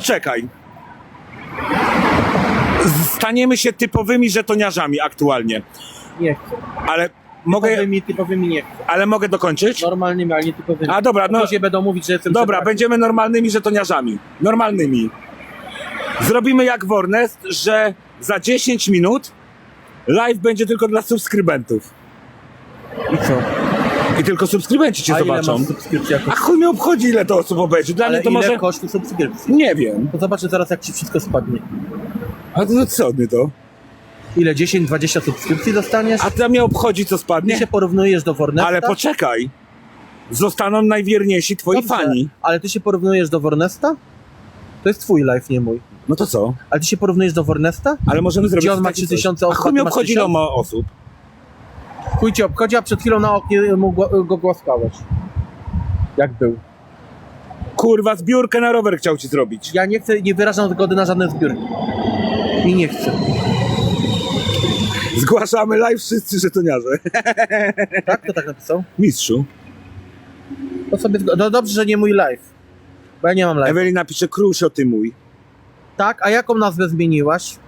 poczekaj. Staniemy się typowymi żetoniarzami aktualnie, Nie chcę. ale mogę, Typowymi, typowymi nie chcę. ale mogę dokończyć? Normalnymi, ale nie typowymi. A dobra, no Później będą mówić, że jestem dobra, przebrany. będziemy normalnymi żetoniarzami. Normalnymi. Zrobimy jak Warnest, że za 10 minut live będzie tylko dla subskrybentów. I co? I tylko subskrybenci cię A ile zobaczą. masz subskrypcji jako... A chuj mnie obchodzi, ile to osób obejrzy. Dla Ale mnie to ile może... kosztuje subskrypcji? Nie wiem. To zobaczę zaraz, jak ci wszystko spadnie. A to co mnie to? Ile? 10-20 subskrypcji dostaniesz? A to mnie obchodzi, co Ty spadnie? się porównujesz do Warnesta? Ale poczekaj. Zostaną najwierniejsi twoi Dobrze, fani. Ale ty się porównujesz do Warnesta? To jest twój live, nie mój. No to co? Ale ty się porównujesz do Warnesta? Ale możemy zrobić Gdzie on ma taki coś. 3000 A osób, chuj a mnie ty masz obchodzi, ile 1000? ma osób. Chuj cię obchodzi, a przed chwilą na oknie mu gła- go głaskałeś. Jak był. Kurwa, zbiórkę na rower chciał ci zrobić. Ja nie chcę, nie wyrażam zgody na żadne zbiórki. I nie chcę. Zgłaszamy live wszyscy żetoniarze. Tak? Kto tak napisał? Mistrzu. To sobie zgo- no dobrze, że nie mój live. Bo ja nie mam live. Ewelina pisze, krusio ty mój. Tak? A jaką nazwę zmieniłaś?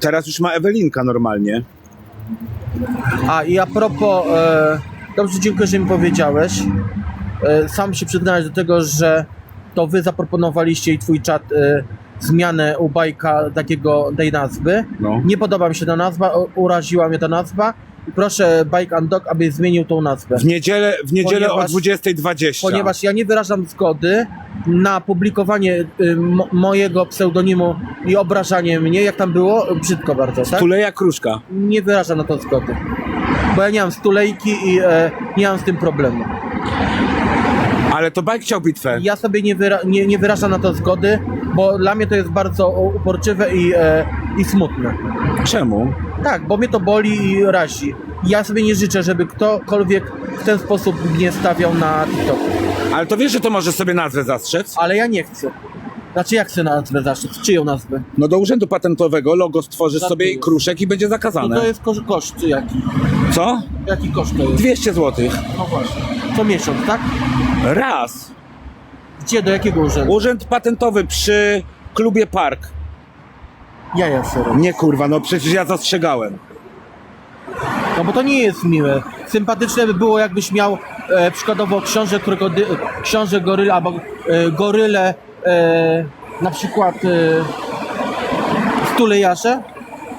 Teraz już ma Ewelinka normalnie. A i a propos, e, dobrze dziękuję, że mi powiedziałeś. E, sam się przyznałeś do tego, że to wy zaproponowaliście i twój czat e, zmianę u bajka takiego, tej nazwy. No. Nie podoba mi się ta nazwa, uraziła mnie ta nazwa. Proszę Bike and Dog, aby zmienił tą nazwę. W niedzielę, w niedzielę o Ponieważ- 20.20. Ponieważ ja nie wyrażam zgody na publikowanie y, mo- mojego pseudonimu i obrażanie mnie, jak tam było, brzydko bardzo, tak? Tuleja Kruszka. Nie wyrażam na to zgody. Bo ja nie mam stulejki i e, nie mam z tym problemu. Ale to bajk chciał bitwę. Ja sobie nie, wyra- nie, nie wyrażam na to zgody, bo dla mnie to jest bardzo uporczywe i, e, i smutne. Czemu? Tak, bo mnie to boli i razi. Ja sobie nie życzę, żeby ktokolwiek w ten sposób mnie stawiał na TikToku. Ale to wiesz, że to może sobie nazwę zastrzec? Ale ja nie chcę. Znaczy jak chcę nazwę zaszczyt? Czyją nazwę? No do urzędu patentowego logo stworzysz sobie Żartujesz. kruszek i będzie No zakazane. to jest koszt, koszt jaki? Co? Jaki koszt to jest? 200 zł. No właśnie. Co miesiąc, tak? Raz. Gdzie, do jakiego urzędu? Urząd patentowy przy klubie Park. Ja ja sobie robię. Nie kurwa, no przecież ja zastrzegałem. No bo to nie jest miłe. Sympatyczne by było, jakbyś miał e, przykładowo książę, krokody, książę goryla albo e, gorylę e, na przykład e, stulejarze,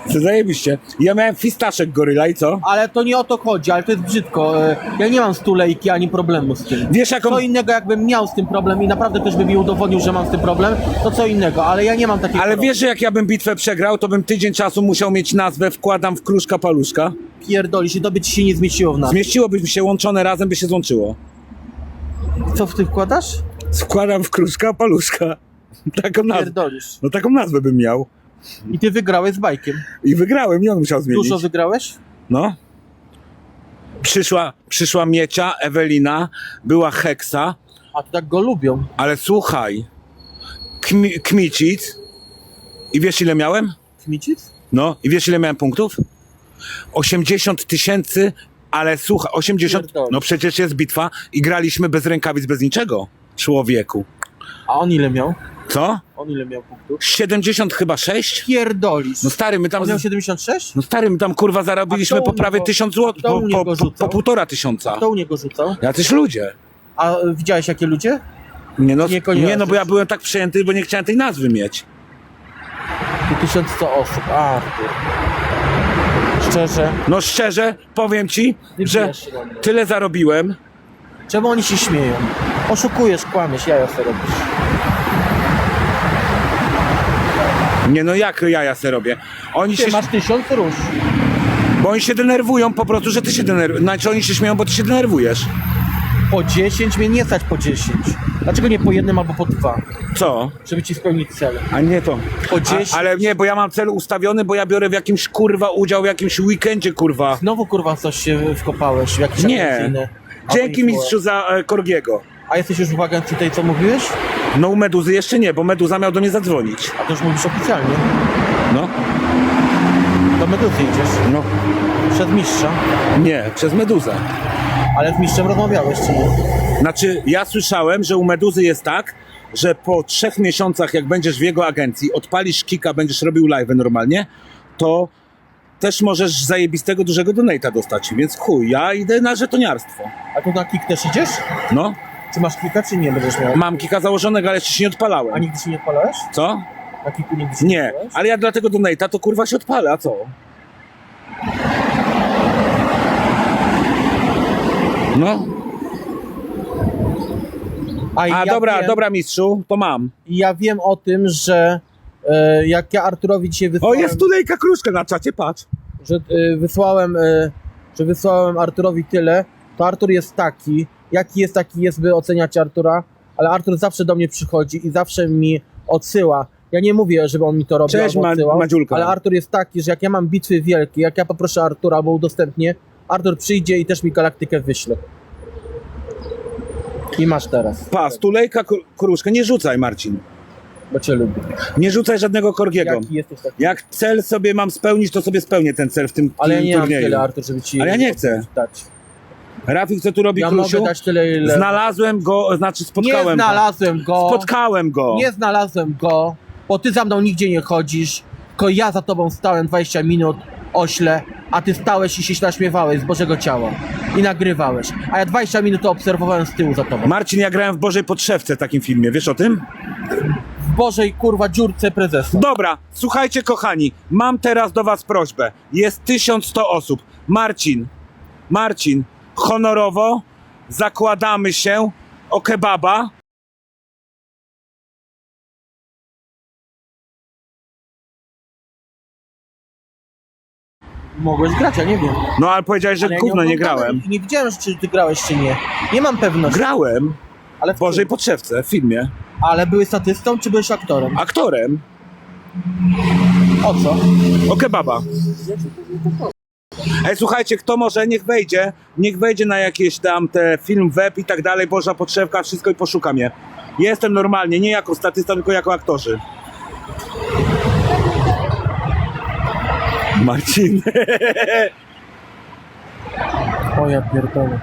zajebiście. Ja miałem fistaszek goryla i co? ale to nie o to chodzi, ale to jest brzydko. E, ja nie mam stulejki ani problemu z tym. Wiesz jaką... Co innego, jakbym miał z tym problem i naprawdę ktoś by mi udowodnił, że mam z tym problem, to co innego, ale ja nie mam takiego Ale wiesz, że jak ja bym bitwę przegrał, to bym tydzień czasu musiał mieć nazwę wkładam w kruszka paluszka. Pierdoli się, to by ci się nie zmieściło w nas. Zmieściłoby mi się łączone razem, by się złączyło. Co w ty wkładasz? Wkładam w kruszka paluszka. Taką nazwę. Pierdolisz. No taką nazwę bym miał. I ty wygrałeś z bajkiem. I wygrałem, nie on musiał zmienić. Dużo wygrałeś? No. Przyszła, przyszła Miecia, Ewelina, była Heksa, A to tak go lubią. ale słuchaj, kmi, Kmicic i wiesz ile miałem? Kmicic? No, i wiesz ile miałem punktów? 80 tysięcy, ale słuchaj, 80, Pierdolisz. no przecież jest bitwa i graliśmy bez rękawic, bez niczego, człowieku. A on ile miał? Co? On ile miał punktów? 70 chyba 6? Pierdolisz. No stary, my tam... On miał 76? No stary, my tam kurwa zarobiliśmy po prawie niego- 1000 zł, kto u po, niego po, po, rzucał? po półtora tysiąca. Kto u niego rzucał? Jacyś ludzie. A widziałeś jakie ludzie? Nie no, Nie nie, no bo ja byłem tak przejęty, bo nie chciałem tej nazwy mieć. Tu 1100 osób. A, ty. Szczerze. No szczerze, powiem ci, Nie że tyle zarobiłem. Czemu oni się śmieją? Oszukujesz, kłamiesz, jaja sobie robisz. Nie no, jak jaja se robię? Oni Ty się, masz tysiąc róż. bo oni się denerwują po prostu, że ty się denerwujesz. Znaczy oni się śmieją, bo ty się denerwujesz. Po 10 mnie nie stać po 10. Dlaczego nie po jednym albo po dwa? Co? Żeby ci spełnić cel. A nie to. Po 10. A, ale nie, bo ja mam cel ustawiony, bo ja biorę w jakimś kurwa udział w jakimś weekendzie, kurwa. Znowu kurwa coś się wkopałeś w jakieś Nie. Dzięki albo mistrzu za e, Korgiego. A jesteś już w agencji tej, co mówiłeś? No u Meduzy jeszcze nie, bo Meduza miał do mnie zadzwonić. A to już mówisz oficjalnie. No, Do Meduzy idziesz. no. Przed mistrza. Nie, przez Meduzę. Ale z mistrzem rozmawiałeś, czy nie? Znaczy, ja słyszałem, że u Meduzy jest tak, że po trzech miesiącach, jak będziesz w jego agencji, odpalisz kika, będziesz robił live normalnie, to też możesz zajebistego dużego donata dostać. Więc chuj, ja idę na żetoniarstwo. A tu na kik też idziesz? No, Czy masz klika, czy nie będziesz miał? mam kika założonego, ale jeszcze się nie odpalałem. A nigdy się nie odpalałeś? Co? Na kiku nigdy się nie Nie, odpalałeś? ale ja dlatego donata to kurwa się odpala, a co? No, A, a ja dobra, wiem, dobra mistrzu, to mam. Ja wiem o tym, że e, jak ja Arturowi dzisiaj O, wysłałem... jest tulejka kruszka na czacie, patrz. że y, wysłałem, y, że wysłałem Arturowi tyle, to Artur jest taki, jaki jest, taki jest, by oceniać Artura, ale Artur zawsze do mnie przychodzi i zawsze mi odsyła. Ja nie mówię, żeby on mi to robił Cześć, albo Ma- odsyłał, Madziulka. ale Artur jest taki, że jak ja mam bitwy wielkie, jak ja poproszę Artura albo udostępnię, Artur przyjdzie i też mi galaktykę wyśle. I masz teraz, Pas, tulejka kr- kruszka, nie rzucaj Marcin. bo cię lubię. Nie rzucaj żadnego korgiego. Jaki jesteś taki? Jak cel sobie mam spełnić, to sobie spełnię ten cel w tym Ale ja tym nie mam turnieju. tyle, Artur, żeby ci Ale ja nie chcę. dać. Rafik, co tu robi Ja Krusiu? mogę dać tyle, ile... Znalazłem go, znaczy nie spotkałem go. znalazłem go. Spotkałem go. Nie znalazłem go, bo ty za mną nigdzie nie chodzisz, tylko ja za tobą stałem 20 minut, ośle, a ty stałeś i się naśmiewałeś z Bożego Ciała i nagrywałeś, a ja 20 minut to obserwowałem z tyłu za tobą. Marcin, ja grałem w Bożej Podszewce w takim filmie, wiesz o tym? W Bożej kurwa dziurce prezesa. Dobra, słuchajcie kochani, mam teraz do was prośbę. Jest 1100 osób. Marcin, Marcin, honorowo zakładamy się o kebaba. Mogłeś grać, ja nie wiem. No ale powiedziałeś, że Ale ja gówno nie oglądałem grałem. i Nie widziałem, czy ty grałeś, czy nie. Nie mam pewności, Grałem ale w Bożej Podszewce w filmie. Ale byłeś statystą, czy byłeś aktorem? Aktorem O co? o kebaba. Ej, słuchajcie, kto może, niech wejdzie, niech wejdzie na jakieś tam te film web i tak dalej, Boża Podszewka, wszystko i poszuka mnie. Jestem normalnie, nie jako statysta, tylko jako aktorzy. Marcin. O ja pierdolę.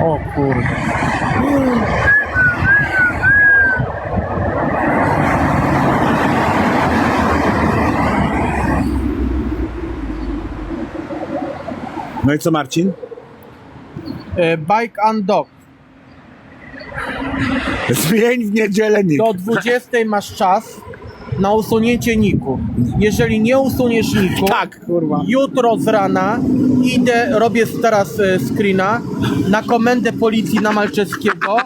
O kurde. No i co Marcin? E, Bike and Dog. Zmień w niedzielę nick. Do 20 masz czas na usunięcie niku. Jeżeli nie usuniesz niku, Tak, kurwa. jutro z rana idę, robię teraz e, screena na komendę policji na Malczewskiego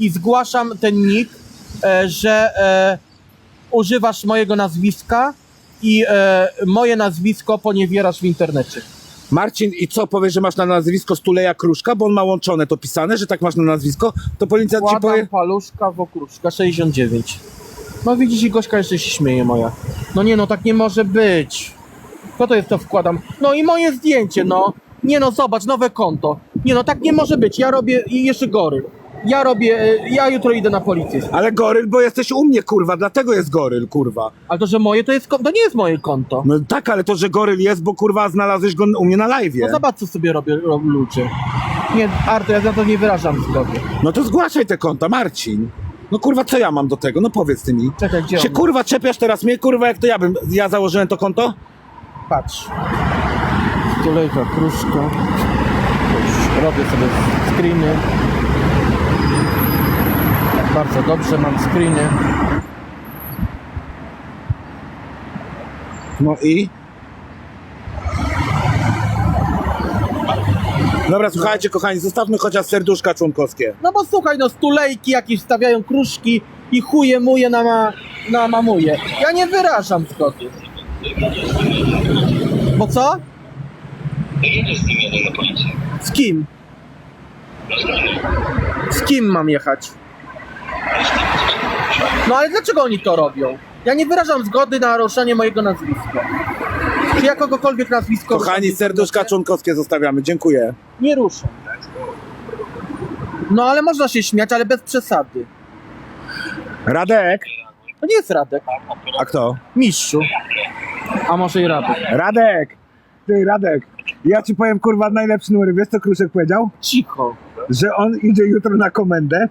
i zgłaszam ten nick, e, że używasz mojego nazwiska i moje nazwisko poniewierasz w internecie. Marcin, i co powiesz, że masz na nazwisko Stuleja Kruszka, bo on ma łączone to pisane, że tak masz na nazwisko, to policja ci Kładam powie... paluszka wokruszka 69. No widzisz i Gośka jeszcze się śmieje moja. No nie no, tak nie może być. Co to jest to wkładam? No i moje zdjęcie, no. Nie no, zobacz, nowe konto. Nie no, tak nie może być. Ja robię i jeszcze gory. Ja robię, e, ja jutro idę na policję. Ale goryl, bo jesteś u mnie, kurwa, dlatego jest goryl, kurwa. Ale to, że moje to jest konto, to nie jest moje konto. No tak, ale to, że goryl jest, bo kurwa znalazłeś go u mnie na. No zobacz, co sobie robię, robią ludzie. Nie, Artur, ja za to nie wyrażam zgody. No to zgłaszaj te konta, Marcin. No kurwa, co ja mam do tego? No powiedz ty mi. Czekaj, gdzie Się on? kurwa czepiasz teraz mnie, kurwa, jak to ja bym, ja założyłem to konto? Patrz. Tulejka, kruszka. Robię sobie screeny. Bardzo dobrze, mam screeny. No i? Dobra, słuchajcie, kochani, zostawmy chociaż serduszka członkowskie. No bo słuchaj, no stulejki jakieś stawiają kruszki i chuje muje na, ma, na mamuje. Ja nie wyrażam zgody. Bo co? Jedziesz z tym na policję. Z kim? Z kim mam jechać? No ale dlaczego oni to robią? Ja nie wyrażam zgody na naruszanie mojego nazwiska. Czy ja kogokolwiek nazwisko... Kochani, serduszka członkowskie zostawiamy, dziękuję. Nie ruszam. No ale można się śmiać, ale bez przesady. Radek? To nie jest Radek. A kto? Mistrzu. A może i Radek. Radek! Ty, Radek, ja ci powiem, kurwa, najlepszy numer. Wiesz, co Kruszek powiedział? Cicho. że on idzie jutro na komendę.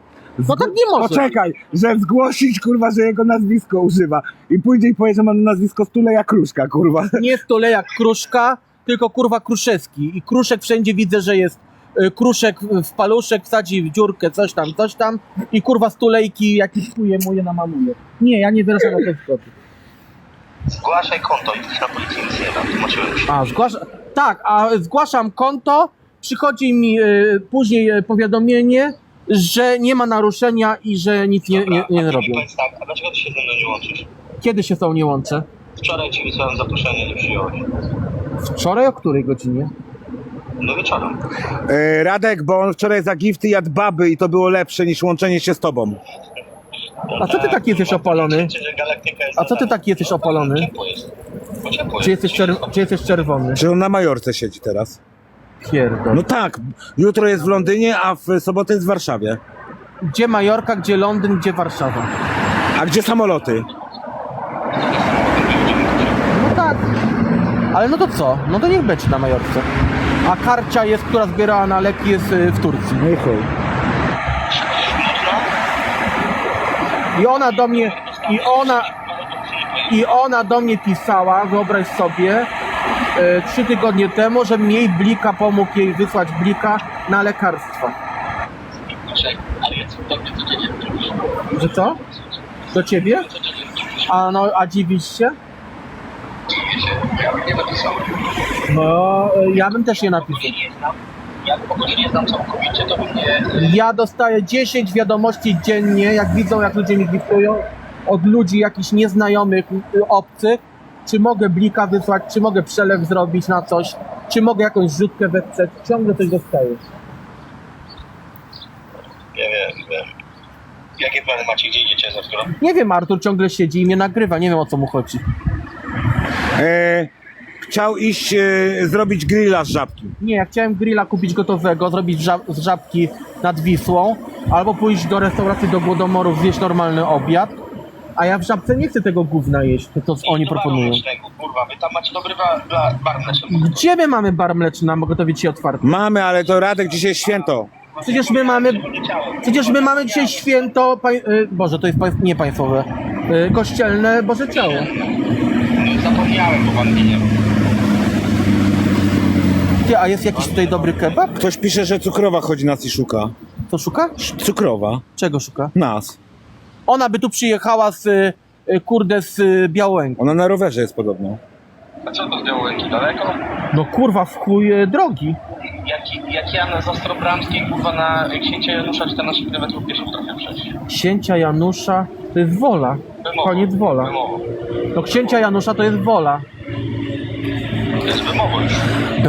No tak nie może. Poczekaj, że zgłosić, kurwa, że jego nazwisko używa. I pójdzie i powie, że ma nazwisko Stuleja Kruszka, kurwa. Nie stole jak Kruszka, tylko kurwa Kruszewski. I Kruszek wszędzie widzę, że jest y, Kruszek w paluszek, wsadzi w dziurkę coś tam, coś tam i kurwa stulejki jakieś chuje moje namaluje. Nie, ja nie wyrażam na to zgody. Zgłaszaj konto i na policji nic nie da. Tłumaczyłem się. A, zgłasza... Tak, a zgłaszam konto, przychodzi mi y, później y, powiadomienie, że nie ma naruszenia i że nic nie, nie, nie robią. powiedz tak, a dlaczego ty się ze mną nie łączysz? Kiedy się z tą nie łączę? Wczoraj ci wysłałem zaproszenie, nie przyjąłeś. Wczoraj o której godzinie? No wieczorem. E, Radek, bo on wczoraj za gifty jadł baby i to było lepsze niż łączenie się z tobą. A co ty taki jesteś opalony? Czy, A co ty taki jesteś opalony? Ciepło jest. Bo ciepło Czy jest. jesteś, czer- czy jesteś czerwony? Że on na Majorce siedzi teraz. Pierdol. No tak, jutro jest w Londynie, a w sobotę jest w Warszawie. Gdzie Majorka, gdzie Londyn, gdzie Warszawa? A gdzie samoloty? No tak. Ale no to co? No to niech będzie na Majorce. A Karcia jest, która zbierała na leki, jest y, w Turcji. No i chuj. I ona do mnie, i ona, i ona do mnie pisała, wyobraź sobie, trzy tygodnie temu, żebym jej blika pomógł jej wysłać blika na lekarstwa. Że co? Do ciebie? A no, a dziwisz się? No, e, ja bym też nie napisał. Ja nie znam całkowicie, to bym nie... Ja dostaję 10 wiadomości dziennie, jak widzą, jak ludzie mi giftują, od ludzi jakichś nieznajomych, y, obcych, czy mogę blika wysłać, czy mogę przelew zrobić na coś, czy mogę jakąś rzutkę wesprzeć, ciągle coś dostaję. Nie wiem, wiem. Jakie plany macie? Gdzie idziecie za? Nie wiem, Artur ciągle siedzi i mnie nagrywa, nie wiem o co mu chodzi. E, chciał iść e, zrobić grilla z żabki. Nie, ja chciałem grilla kupić gotowego, zrobić żab z żabki nad Wisłą, albo pójść do restauracji do Głodomorów, zjeść normalny obiad, a ja w żabce nie chcę tego gówna jeść, to co oni Do baru proponują. mlecznego, Kurwa, wy tam macie dobry bar, bar, bar mleczny. Gdzie my mamy bar mleczny, a mogę to być otwarty? Mamy, ale to Radek dzisiaj jest święto. Przecież my mamy, przecież my mamy dzisiaj święto, pań, y, Boże, to jest pań, nie państwowe, y, kościelne Boże Ciało. No, zapomniałem, bo pan nie Ty, a jest jakiś tutaj dobry kebab? Ktoś pisze, że cukrowa chodzi nas i szuka. Co szuka? Cukrowa? Czego szuka? Nas. Ona by tu przyjechała z, y, y, kurde, z y, Białęki. Ona na rowerze jest podobno. A co to z Białołęki? Daleko? No kurwa, w chuj y, drogi. Jak, jak ja na Zastrobramskiej, kurwa, na księcia Janusza 14 km pieszo potrafię przejść. Księcia Janusza to jest wola. Wymowa. Koniec wola. Wymowa. No księcia Janusza to jest wola. To jest wymowa już.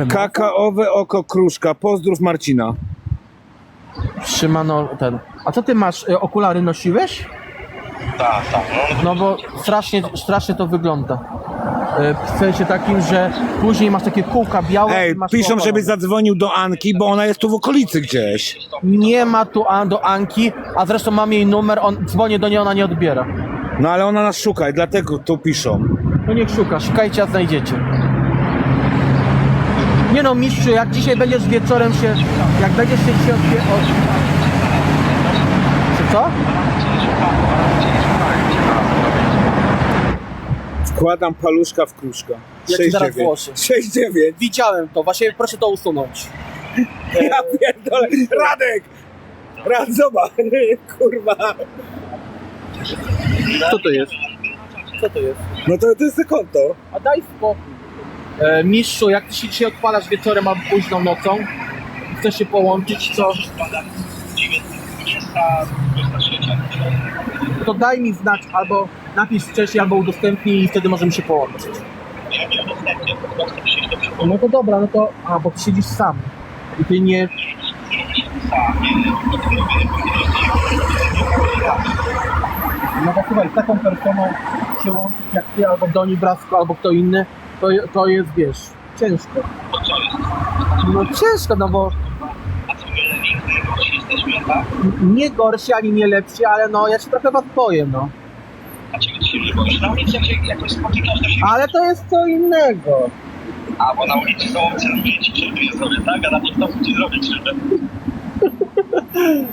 Kakaowe oko kruszka. Pozdrów Marcina. Szymano ten. A co ty masz? Y, okulary nosiłeś? Tak, tak. No, No bo strasznie, strasznie to wygląda. Y, W sensie takim, że później masz takie kółka białe. Ej, i masz piszą, żebyś zadzwonił do Anki, bo ona jest tu w okolicy gdzieś. Nie ma tu An do Anki, a zresztą mam jej numer, on dzwonię do niej, ona nie odbiera. No ale ona nas szuka i dlatego tu piszą. No niech szuka, szukajcie, a znajdziecie. Nie no, mistrzu, jak dzisiaj będziesz wieczorem się, jak będziesz się się odbie... O... Czy co? Wkładam paluszka w kruszka. Ja ci zaraz włoszę. 6,9. Widziałem to, właśnie proszę to usunąć. Ja pierdolę. Radek! Rad, zobacz. Kurwa. Co to jest? Co to jest? No to, to jest to konto. A daj spokój. E, mistrzu, jak ty się dzisiaj odpalasz wieczorem albo późną nocą, chcesz się połączyć, to, to daj mi znać, albo napisz wcześniej, albo udostępnij i wtedy możemy się połączyć. Ja nie udostępnię, po prostu przewozu. No to dobra, no to... A, bo ty siedzisz sam. I ty nie... No bo słuchaj, z taką personą się łączyć jak ty, albo Doni Brasko, albo kto inny, to, to jest, wiesz, ciężko. To co jest? No ciężko, no bo A co my jesteśmy, tak? nie gorsi ani nie lepsi, ale no ja się trochę was boję, no. Się nie boisz? Na ulicy jak się jakoś spotykasz, to się... Ale to jest co innego. A, bo na ulicy są obcy ludzie ci krzywdy nie zrobię, tak? A na TikToku ci zrobię krzywdę.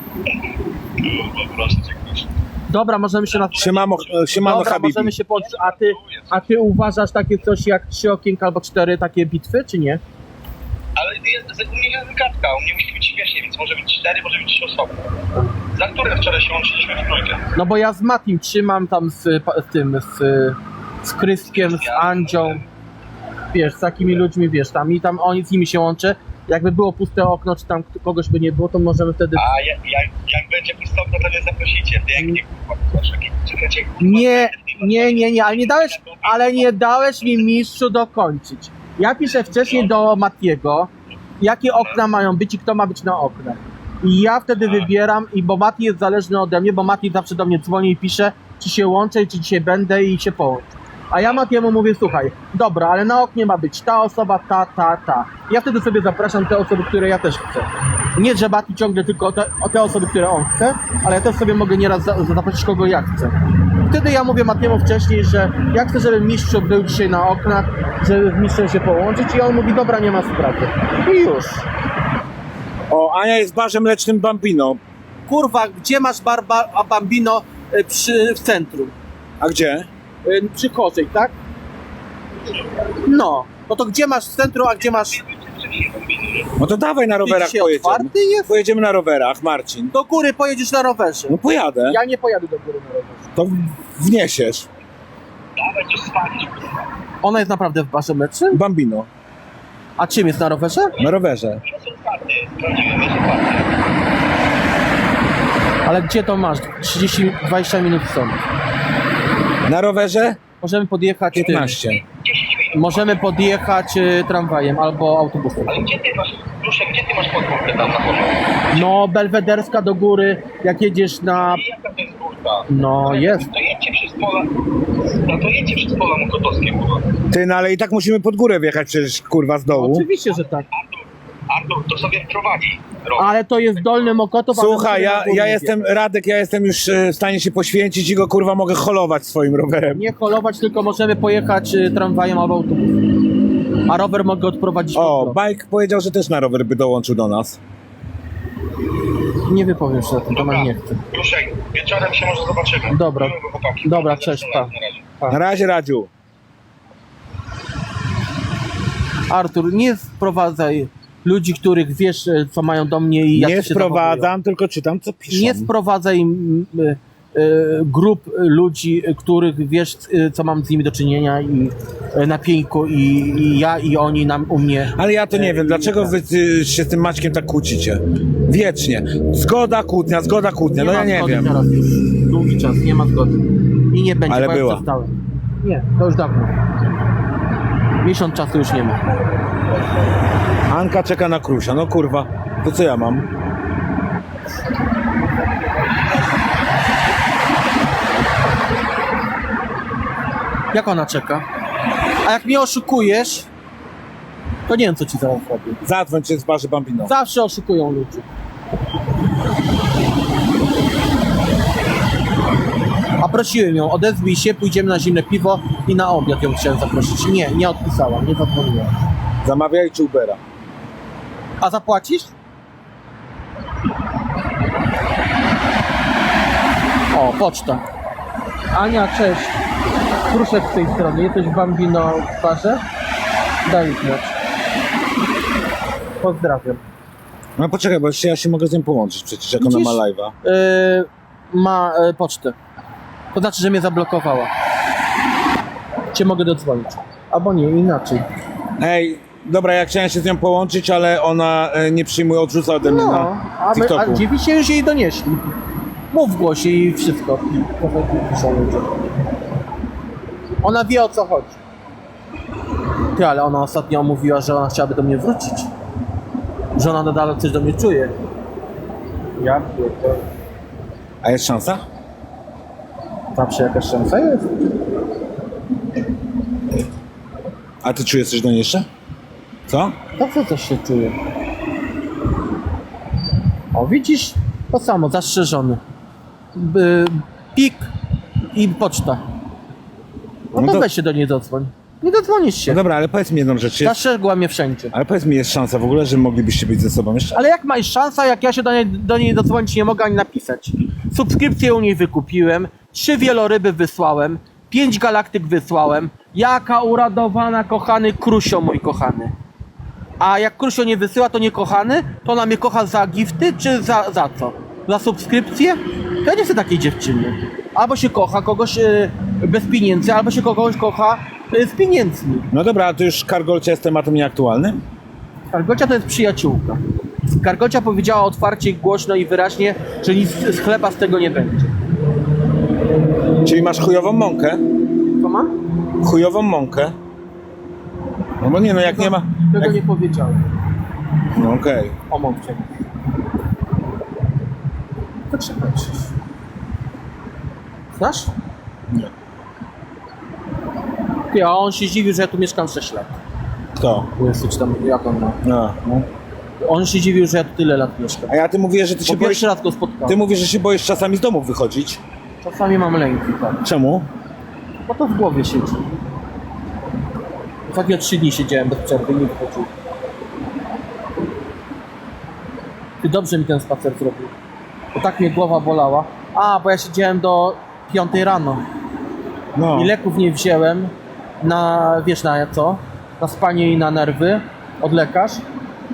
Kurwa, proszę cię, proszę. Dobra, możemy się na... Siemano, siemano Dobra, Habibi. możemy się połączyć. A ty, a ty uważasz takie coś jak trzy okienka albo cztery takie bitwy, czy nie? Ale jest, u mnie jest gadka, u mnie musi być śmiesznie, więc może być cztery, może być trzy osoby. Za które wczoraj się łączyliśmy w trójkę? No bo ja z Matim trzymam tam z, z tym, z, z Kryskiem, z Andzią, wiesz, z takimi ludźmi, wiesz, tam i tam oni z nimi się łączę. Jakby było puste okno, czy tam kogoś by nie było, to możemy wtedy... A jak, jak, jak będzie pustotno, to nie zaprosicie. Ty jak nie kurwa, proszę, czekajcie, kurwa. Nie, nie, nie, nie, ale nie dałeś, ale nie dałeś mi mistrzu dokończyć. Ja piszę wcześniej do Matiego, jakie okna mają być i kto ma być na oknach. I ja wtedy wybieram, i bo Mati jest zależny ode mnie, bo Mati zawsze do mnie dzwoni i pisze, czy się łączę, czy dzisiaj będę i się połączę. A ja Matiemu mówię, słuchaj, dobra, ale na oknie ma być ta osoba, ta, ta, ta. Ja wtedy sobie zapraszam te osoby, które ja też chcę. Nie, że Mati ciągle tylko o te, te osoby, które on chce, ale ja też sobie mogę nieraz za, zaprosić kogo ja chcę. Wtedy ja mówię Matiemu wcześniej, że ja chcę, żeby mistrzu był dzisiaj na oknach, żeby z mistrzem się połączyć i on mówi, dobra, nie ma sprawy. I już. O, Ania jest barze mlecznym Bambino. Kurwa, gdzie masz barba a bambino y, przy, w centrum? A gdzie? Y, Przy Chorzej, tak? No. No to gdzie masz w centrum, a gdzie masz... No to dawaj na rowerach Dzisiaj pojedziemy. otwarty jest? Pojedziemy na rowerach, Marcin. Do góry pojedziesz na rowerze. No pojadę. Ja nie pojadę do góry na rowerze. To wniesiesz. Dawaj, to spalić, kurwa. Ona jest naprawdę w barze mlecznym? Bambino. A czym jest na rowerze? Na rowerze. Jest otwarty, prawdziwy jest otwarty. Ale gdzie to masz? 30-20 minut stąd. Na rowerze? Możemy podjechać tym. 15. 10 minut. Możemy podjechać y, tramwajem albo autobusem. Ale gdzie ty masz, proszę, gdzie ty masz podwórkę tam na porządku? No, Belwederska do góry, jak jedziesz na... I jaka to jest górka? No, jest. To jedźcie przez pola, no to jedźcie przez pola mokotowskie, kurwa. Ty, no ale i tak musimy pod górę wjechać przecież, kurwa, z dołu. Oczywiście, że tak. Artur, Artur, to sobie prowadzi. Rok. Ale to jest Dolny Mokotów. a my Słuchaj, na ja, ja jestem, Radek, ja jestem już e, w stanie się poświęcić i go, kurwa, mogę holować swoim rowerem. Nie holować, tylko możemy pojechać y, tramwajem albo autobusem. A rower mogę odprowadzić O, Bike powiedział, że też na rower by dołączył do nas. Nie wypowiem się o tym, to Dobra. nam nie chce. Ruszaj, wieczorem się może zobaczymy. Dobra. Miłego, chłopaki. Dobra, cześć, pa. Na razie. Na razie, Radziu. Artur, nie wprowadzaj ludzi, których wiesz, y, co mają do mnie i jak Nie się zachowują. sprowadzam, tylko czytam, co piszą. Nie sprowadzaj y, y, grup ludzi, y, których wiesz, co mam z nimi do czynienia i y, na pieńku i, i ja i oni nam u mnie. Ale ja to nie E, wiem, dlaczego wy y, się z tym Maćkiem tak kłócicie? Wiecznie. Zgoda, kłótnia, zgoda, kłótnia. No ma ja nie zgody wiem. Teraz już długi czas, nie ma zgody. I nie będzie, Ale bo ja była. Nie, to już dawno. Miesiąc czasu już nie ma. Anka czeka na Krusia. No kurwa, to co ja mam? Jak ona czeka? A jak mnie oszukujesz, to nie wiem, co ci zaraz robię. Zadzwoń się z barzy Bambino. Zawsze oszukują ludzi. A prosiłem ją, odezwij się, pójdziemy na zimne piwo i na obiad ją chciałem zaprosić. Nie, nie odpisała, nie zadzwoniła. Zamawiajcie Ubera. A zapłacisz? O, poczta. Ania, cześć. Kruszek z tej strony. Jesteś w Bambino w barze? Daj znać. Pozdrawiam. No poczekaj, bo jeszcze ja się mogę z nią połączyć przecież, jak ona Widzisz? ma live'a. Yy, ma yy, pocztę. To znaczy, że mnie zablokowała. Cię mogę dodzwonić. Albo nie, inaczej. Ej, dobra, ja chciałem się z nią połączyć, ale ona e, nie przyjmuje, odrzuca ode mnie No, na a, my, a TikToku. dziwi się, że jej donieśli. Mów w głosie i wszystko. Trochę piszą ludzie. Ona wie o co chodzi. Ty, ale ona ostatnio mówiła, że ona chciałaby do mnie wrócić. Że ona nadal coś do mnie czuje. Ja pierdolę. A jest szansa? Zawsze jakaś szansa jest. A ty czujesz coś do niej jeszcze? Co? Zawsze coś się czuje. O, widzisz? To samo, zastrzeżony. B- pik i poczta. No, No to to- weź się do niej dodzwoń. Nie dodzwonisz No się. dobra, ale powiedz mi jedną rzecz. Jest, Zastrzegła mnie wszędzie. ale powiedz mi, jest szansa w ogóle, że moglibyście być ze sobą jeszcze? Ale jak masz szansa, jak ja się do niej, do niej dodzwonić nie mogę ani napisać? Subskrypcję u niej wykupiłem, trzy wieloryby wysłałem, pięć galaktyk wysłałem. Jaka uradowana, kochany Krusio, mój kochany. A jak Krusio nie wysyła, to nie kochany? To ona mnie kocha za gifty, czy za, za co? Za subskrypcję? To ja nie chcę takiej dziewczyny. Albo się kocha kogoś e, bez pieniędzy, albo się kogoś kocha e, z pieniędzmi. No dobra, a to już Kargolcia jest tematem nieaktualnym? Kargocia to jest przyjaciółka. Kargocia powiedziała otwarcie, głośno i wyraźnie, że nic z chleba z tego nie będzie. Czyli masz chujową mąkę? Co mam? Chujową mąkę? No bo nie, no jak nie ma... Tego Jak... nie powiedziałem. No okej. O mące. To trzeba. Znasz? Nie. Ty, a on się zdziwił, że ja tu mieszkam 6 lat. Kto? Jesteś tam, jak on ma. No. no. On się dziwił, że ja tu tyle lat mieszkam. A ja ty mówisz, że ty Bo się boisz... pierwszy raz go spotkałem. Ty mówisz, że się boisz czasami z domu wychodzić. Czasami mam lęki, tak. Czemu? Bo to w głowie siedzi. Ostatnio trzy dni siedziałem bez przerwy, nie wychodził. Ty dobrze mi ten spacer zrobił. Bo tak mnie głowa bolała. A, bo ja siedziałem do 5 rano. No. I leków nie wziąłem na, wiesz na co? Na spanie i na nerwy od lekarz.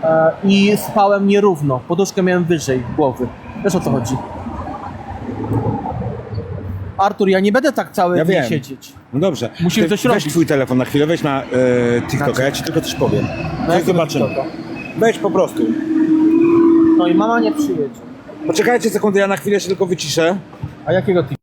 E, I spałem nierówno. Poduszkę miałem wyżej głowy. Wiesz o co chodzi? Artur, ja nie będę tak cały Ja dzień wiem. siedzieć. No dobrze. Musimy Ty coś weź robić. twój telefon na chwilę, weź na e, TikToka, ja ci tylko coś powiem. No jak zobaczymy. Weź po prostu. No i mama nie przyjedzie. Poczekajcie sekundę, ja na chwilę się tylko wyciszę. A jakiego ty?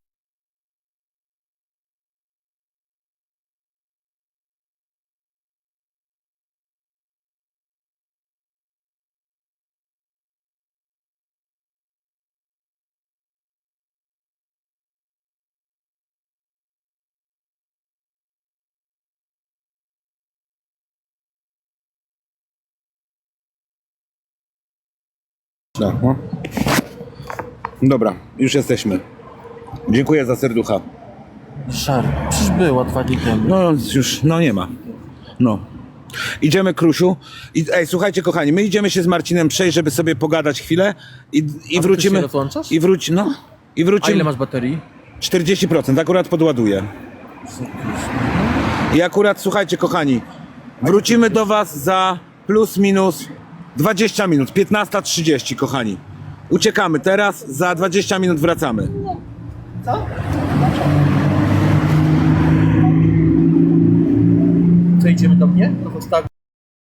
No. no. Dobra, już jesteśmy. Dziękuję za serducha. Szar. Przecież było dwa dni temu. No już, no nie ma. No. Idziemy, Krusiu. I, ej, słuchajcie, kochani, my idziemy się z Marcinem przejść, żeby sobie pogadać chwilę i, i ty wrócimy. się rozłączasz? I wróci, no. I A wrócimy. ile masz baterii? 40%, akurat podładuję. I akurat, słuchajcie, kochani, wrócimy do Was za plus minus 20 minut, 15.30, kochani. Uciekamy teraz, za 20 minut wracamy. Co idziemy do mnie? To postawi.